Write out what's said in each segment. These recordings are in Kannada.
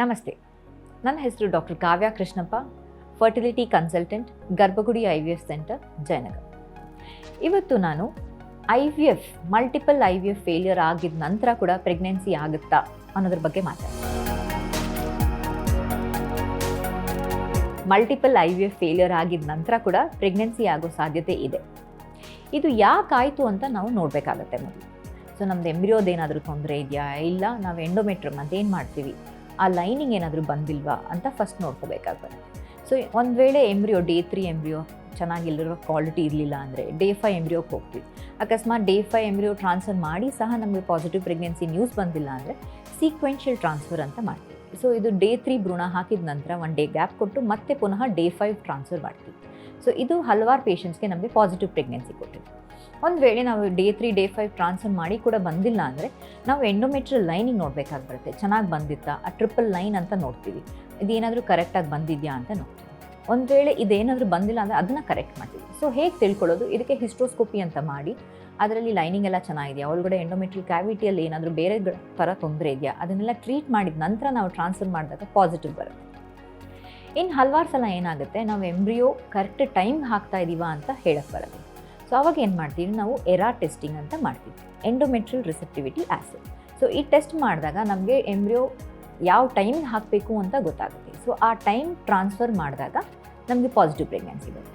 ನಮಸ್ತೆ. ನನ್ನ ಹೆಸರು doctor Kavya Krishnappa fertility consultant Garbhagudi I V F center Jayanagar. ಇವತ್ತು ನಾನು I V F multiple I V F failure ಆಗಿದ ನಂತರ ಕೂಡ ಪ್ರೆಗ್ನೆನ್ಸಿ ಆಗುತ್ತಾ ಅನ್ನೋದ್ರ ಬಗ್ಗೆ ಮಾತಾಡ್ತೀನಿ. Multiple I V F failure ಆಗಿದ ನಂತರ ಕೂಡ ಪ್ರೆಗ್ನೆನ್ಸಿ ಆಗೋ ಸಾಧ್ಯತೆ ಇದೆ. ಇದು ಯಾಕಾಯಿತು ಅಂತ ನಾವು ನೋಡಬೇಕಾಗತ್ತೆ ಮೊದಲು. ಸೊ ನಮ್ದು ಎಂಬ್ರಿಯೋದೇನಾದರೂ ತೊಂದರೆ ಇದೆಯಾ? ಇಲ್ಲ, ನಾವು ಎಂಡೋಮೆಟ್ರಮ್ ಅಂತ ಏನು ಮಾಡ್ತೀವಿ? ಆ ಲೈನಿಂಗ್ ಏನಾದರೂ ಬಂದಿಲ್ವಾ ಅಂತ ಫಸ್ಟ್ ನೋಡ್ಕೋಬೇಕಾಗುತ್ತೆ ಸೊ ಒಂದು ವೇಳೆ ಎಂಬ್ರಿಯೋ ಡೇ ತ್ರೀ ಎಂಬ್ರಿಯೋ ಚೆನ್ನಾಗಿಲ್ಲಿರೋ ಕ್ವಾಲಿಟಿ ಇರಲಿಲ್ಲ ಅಂದರೆ ಡೇ ಫೈವ್ ಎಂಬ್ರಿಯೋಗೆ ಹೋಗ್ತೀವಿ. ಅಕಸ್ಮಾತ್ ಡೇ ಫೈವ್ ಎಂಬ್ರಿಯೋ ಟ್ರಾನ್ಸ್ಫರ್ ಮಾಡಿ ಸಹ ನಮಗೆ ಪಾಸಿಟಿವ್ ಪ್ರೆಗ್ನೆನ್ಸಿ ನ್ಯೂಸ್ ಬಂದಿಲ್ಲ ಅಂದರೆ ಸೀಕ್ವೆನ್ಷಿಯಲ್ ಟ್ರಾನ್ಸ್ಫರ್ ಅಂತ ಮಾಡ್ತೀವಿ. ಸೊ ಇದು ಡೇ ತ್ರೀ ಭ್ರೂಣ ಹಾಕಿದ ನಂತರ ಒನ್ ಡೇ ಗ್ಯಾಪ್ ಕೊಟ್ಟು ಮತ್ತೆ ಪುನಃ ಡೇ ಫೈವ್ ಟ್ರಾನ್ಸ್ಫರ್ ಮಾಡ್ತೀವಿ. ಸೊ ಇದು ಹಲವಾರು ಪೇಷಂಟ್ಸ್ಗೆ ನಮಗೆ ಪಾಸಿಟಿವ್ ಪ್ರೆಗ್ನೆನ್ಸಿ ಕೊಟ್ಟಿದೆ. ಒಂದು ವೇಳೆ ನಾವು day three day five transfer ಮಾಡಿ ಕೂಡ ಬಂದಿಲ್ಲ ಅಂದರೆ ನಾವು ಎಂಡೋಮೆಟ್ರಿಯಲ್ ಲೈನಿಂಗ್ ನೋಡಬೇಕಾಗಿ ಬರುತ್ತೆ ಚೆನ್ನಾಗಿ ಬಂದಿತ್ತಾ? ಆ ಟ್ರಿಪಲ್ ಲೈನ್ ಅಂತ ನೋಡ್ತೀವಿ. ಇದೇನಾದರೂ ಕರೆಕ್ಟಾಗಿ ಬಂದಿದೆಯಾ ಅಂತ ನೋಡ್ತೀವಿ. ಒಂದು ವೇಳೆ ಇದೇನಾದರೂ ಬಂದಿಲ್ಲ ಅಂದರೆ ಅದನ್ನು ಕರೆಕ್ಟ್ ಮಾಡ್ತೀವಿ. ಸೊ ಹೇಗೆ ತಿಳ್ಕೊಳ್ಳೋದು? ಇದಕ್ಕೆ ಹಿಸ್ಟ್ರೋಸ್ಕೋಪಿ ಅಂತ ಮಾಡಿ ಅದರಲ್ಲಿ ಲೈನಿಂಗ್ ಎಲ್ಲ ಚೆನ್ನಾಗಿದೆಯಾ? ಒಳಗಡೆ ಎಂಡೋಮೆಟ್ರಿಯಲ್ ಕ್ಯಾವಿಟಿಯಲ್ಲಿ ಏನಾದರೂ ಬೇರೆ ಥರ ತೊಂದರೆ ಇದೆಯಾ? ಅದನ್ನೆಲ್ಲ ಟ್ರೀಟ್ ಮಾಡಿದ ನಂತರ ನಾವು ಟ್ರಾನ್ಸ್ಫರ್ ಮಾಡಿದಾಗ ಪಾಸಿಟಿವ್ ಬರುತ್ತೆ. ಇನ್ನು ಹಲವಾರು ಸಲ ಏನಾಗುತ್ತೆ? ನಾವು ಎಂಬ್ರಿಯೋ ಕರೆಕ್ಟ್ ಟೈಮ್ ಹಾಕ್ತಾ ಇದ್ದೀವಾ ಅಂತ ಹೇಳಕ್ಕೆ ಬರುತ್ತೆ. ಸೊ ಅವಾಗ ಏನು ಮಾಡ್ತೀವಿ? ನಾವು ಎರಾ ಟೆಸ್ಟಿಂಗ್ ಅಂತ ಮಾಡ್ತೀವಿ. ಎಂಡೋಮೆಟ್ರಿಯಲ್ ರಿಸೆಪ್ಟಿವಿಟಿ ಆ್ಯಸಿಡ್ ಸೊ ಈ ಟೆಸ್ಟ್ ಮಾಡಿದಾಗ ನಮಗೆ ಎಂಬ್ರಿಯೋ ಯಾವ ಟೈಮ್ ಹಾಕಬೇಕು ಅಂತ ಗೊತ್ತಾಗುತ್ತೆ. ಸೊ ಆ ಟೈಮ್ ಟ್ರಾನ್ಸ್ಫರ್ ಮಾಡಿದಾಗ ನಮಗೆ ಪಾಸಿಟಿವ್ ಪ್ರೆಗ್ನೆನ್ಸಿ ಬರುತ್ತೆ.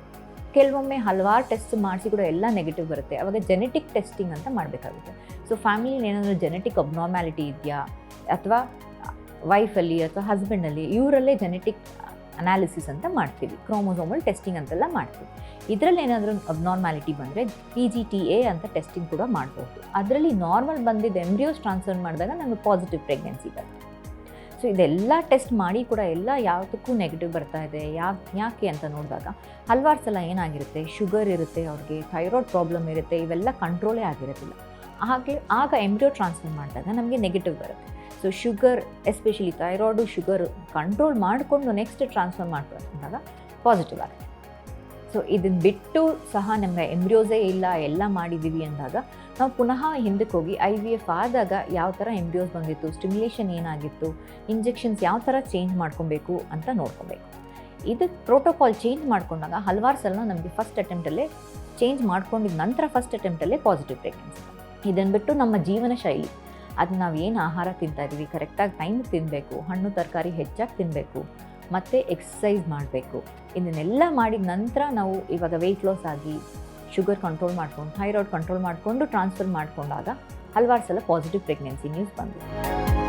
ಕೆಲವೊಮ್ಮೆ ಹಲವಾರು ಟೆಸ್ಟ್ ಮಾಡಿಸಿ ಕೂಡ ಎಲ್ಲ ನೆಗೆಟಿವ್ ಬರುತ್ತೆ. ಅವಾಗ ಜೆನೆಟಿಕ್ ಟೆಸ್ಟಿಂಗ್ ಅಂತ ಮಾಡಬೇಕಾಗುತ್ತೆ. ಸೊ ಫ್ಯಾಮಿಲಿಲಿ ಏನಾದರೂ ಜೆನೆಟಿಕ್ ಅಬ್ನಾರ್ಮ್ಯಾಲಿಟಿ ಇದೆಯಾ? ಅಥವಾ ವೈಫಲ್ಲಿ ಅಥವಾ ಹಸ್ಬೆಂಡಲ್ಲಿ ಇವರಲ್ಲೇ ಜೆನೆಟಿಕ್ ಅನಾಲಿಸಿಸ್ ಅಂತ ಮಾಡ್ತೀವಿ. ಕ್ರೋಮೋಸೋಮಲ್ ಟೆಸ್ಟಿಂಗ್ ಅಂತೆಲ್ಲ ಮಾಡ್ತೀವಿ. ಇದರಲ್ಲಿ ಏನಾದರೂ ಅಬ್ನಾರ್ಮ್ಯಾಲಿಟಿ ಬಂದರೆ ಪಿ ಜಿ ಟಿ ಎ ಅಂತ ಟೆಸ್ಟಿಂಗ್ ಕೂಡ ಮಾಡ್ಬೋದು. ಅದರಲ್ಲಿ ನಾರ್ಮಲ್ ಬಂದಿದ್ದು ಎಂಬ್ರಿಯೋಸ್ ಟ್ರಾನ್ಸ್ಫರ್ ಮಾಡಿದಾಗ ನಮಗೆ ಪಾಸಿಟಿವ್ ಪ್ರೆಗ್ನೆನ್ಸಿ ಬರುತ್ತೆ. ಸೊ ಇದೆಲ್ಲ ಟೆಸ್ಟ್ ಮಾಡಿ ಕೂಡ ಎಲ್ಲ ಯಾವುದಕ್ಕೂ ನೆಗೆಟಿವ್ ಬರ್ತಾ ಇದೆ. ಯಾಕೆ ಯಾಕೆ ಅಂತ ನೋಡಿದಾಗ ಹಲವಾರು ಸಲ ಏನಾಗಿರುತ್ತೆ? ಶುಗರ್ ಇರುತ್ತೆ ಅವ್ರಿಗೆ ಥೈರಾಯ್ಡ್ ಪ್ರಾಬ್ಲಮ್ ಇರುತ್ತೆ, ಇವೆಲ್ಲ ಕಂಟ್ರೋಲೇ ಆಗಿರೋದಿಲ್ಲ. ಹಾಗೆ, ಆಗ ಎಂಬ್ರಿಯೋ ಟ್ರಾನ್ಸ್ಫರ್ ಮಾಡಿದಾಗ ನಮಗೆ ನೆಗೆಟಿವ್ ಬರುತ್ತೆ. So sugar especially thyroid sugar control ಮಾಡಿಕೊಂಡು ನೆಕ್ಸ್ಟ್ ಟ್ರಾನ್ಸ್ಫರ್ ಮಾಡ್ಕೊಂಡಾಗ ಪಾಸಿಟಿವ್ ಆಗುತ್ತೆ. ಸೊ ಇದನ್ನು ಬಿಟ್ಟು ಸಹ ನಮಗೆ ಎಂಬ್ರಿಯೋಸೇ ಇಲ್ಲ, ಎಲ್ಲ ಮಾಡಿದ್ದೀವಿ ಅಂದಾಗ ನಾವು ಪುನಃ ಹಿಂದಕ್ಕೆ ಹೋಗಿ ಐ ವಿ ಎಫ್ ಆದಾಗ ಯಾವ ಥರ ಎಂಬ್ರಿಯೋಸ್ ಬಂದಿತ್ತು ಸ್ಟಿಮ್ಯುಲೇಷನ್ ಏನಾಗಿತ್ತು ಇಂಜೆಕ್ಷನ್ಸ್ ಯಾವ ಥರ ಚೇಂಜ್ ಮಾಡ್ಕೊಬೇಕು ಅಂತ ನೋಡ್ಕೊಬೇಕು. ಇದು ಪ್ರೋಟೋಕಾಲ್ ಚೇಂಜ್ ಮಾಡ್ಕೊಂಡಾಗ ಹಲವಾರು ಸಲ ನಮಗೆ ಫಸ್ಟ್ ಅಟೆಂಪ್ಟಲ್ಲೇ ಚೇಂಜ್ ಮಾಡ್ಕೊಂಡಿದ್ದ ನಂತರ ಫಸ್ಟ್ ಅಟೆಂಪ್ಟಲ್ಲೇ ಪಾಸಿಟಿವ್ ಪ್ರೆಗ್ನೆನ್ಸಿ ಇದನ್ನು ಬಿಟ್ಟು ನಮ್ಮ ಜೀವನ ಶೈಲಿ. ಅದು ನಾವು ಏನು ಆಹಾರ ತಿಂತಾ ಇದ್ದೀವಿ ಕರೆಕ್ಟಾಗಿ ಟೈಮ್ ತಿನ್ನಬೇಕು ಹಣ್ಣು, ತರಕಾರಿ ಹೆಚ್ಚಾಗಿ ತಿನ್ನಬೇಕು ಮತ್ತು ಎಕ್ಸಸೈಸ್ ಮಾಡಬೇಕು. ಇದನ್ನೆಲ್ಲ ಮಾಡಿದ ನಂತರ ನಾವು ಇವಾಗ ವೆಯ್ಟ್ ಲಾಸ್ ಆಗಿ ಶುಗರ್ ಕಂಟ್ರೋಲ್ ಮಾಡ್ಕೊಂಡು ಥೈರಾಯ್ಡ್ ಕಂಟ್ರೋಲ್ ಮಾಡಿಕೊಂಡು ಟ್ರಾನ್ಸ್ಫರ್ ಮಾಡಿಕೊಂಡಾಗ ಹಲವಾರು ಸಲ ಪಾಸಿಟಿವ್ ಪ್ರೆಗ್ನೆನ್ಸಿ ನ್ಯೂಸ್ ಬಂದಿದೆ.